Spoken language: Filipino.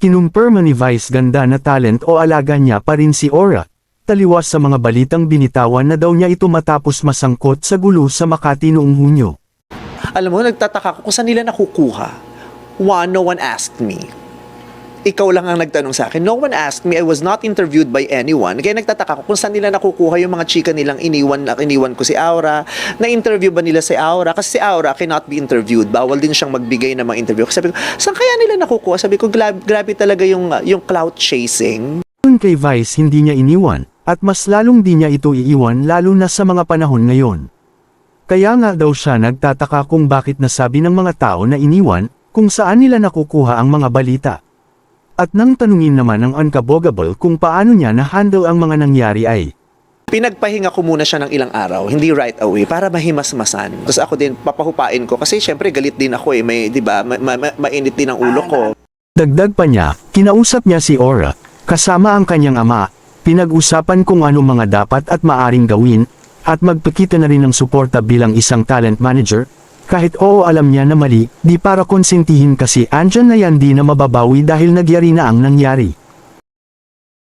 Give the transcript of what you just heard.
Kinumpirma ni Vice ganda na talent o alaga niya pa rin si Aura. Taliwas sa mga balitang binitawan na daw niya ito matapos masangkot sa gulo sa Makati noong Hunyo. Alam mo, nagtataka ko kung saan nila nakukuha. One, no one asked me. Ikaw lang ang nagtanong sa akin. No one asked me. I was not interviewed by anyone. Kaya nagtataka ko kung saan nila nakukuha yung mga chika nilang iniwan, iniwan ko si Aura. Na-interview ba nila si Aura? Kasi si Aura cannot be interviewed. Bawal din siyang magbigay ng mga interview. Sabi ko, saan kaya nila nakukuha? Sabi ko, "Gra- grabe talaga yung, yung clout chasing. Yun kay Vice hindi niya iniwan, at mas lalong di niya ito iiwan lalo na sa mga panahon ngayon. Kaya nga daw siya nagtataka kung bakit nasabi ng mga tao na iniwan, kung saan nila nakukuha ang mga balita. At nang tanungin naman ng unkabogable kung paano niya na-handle ang mga nangyari ay, Pinagpahinga ko muna siya ng ilang araw, hindi right away, para mahimasmasan. Tapos ako din, papahupain ko. Kasi syempre, galit din ako eh. May, di ba, ma- ma- ma- mainit din ang ulo ko. Dagdag pa niya, kinausap niya si Aura, kasama ang kanyang ama, pinag-usapan kung ano mga dapat at maaring gawin, at magpakita na rin ng suporta bilang isang talent manager, kahit oo alam niya na mali, di para konsentihin kasi andyan na yan di na mababawi dahil nagyari na ang nangyari.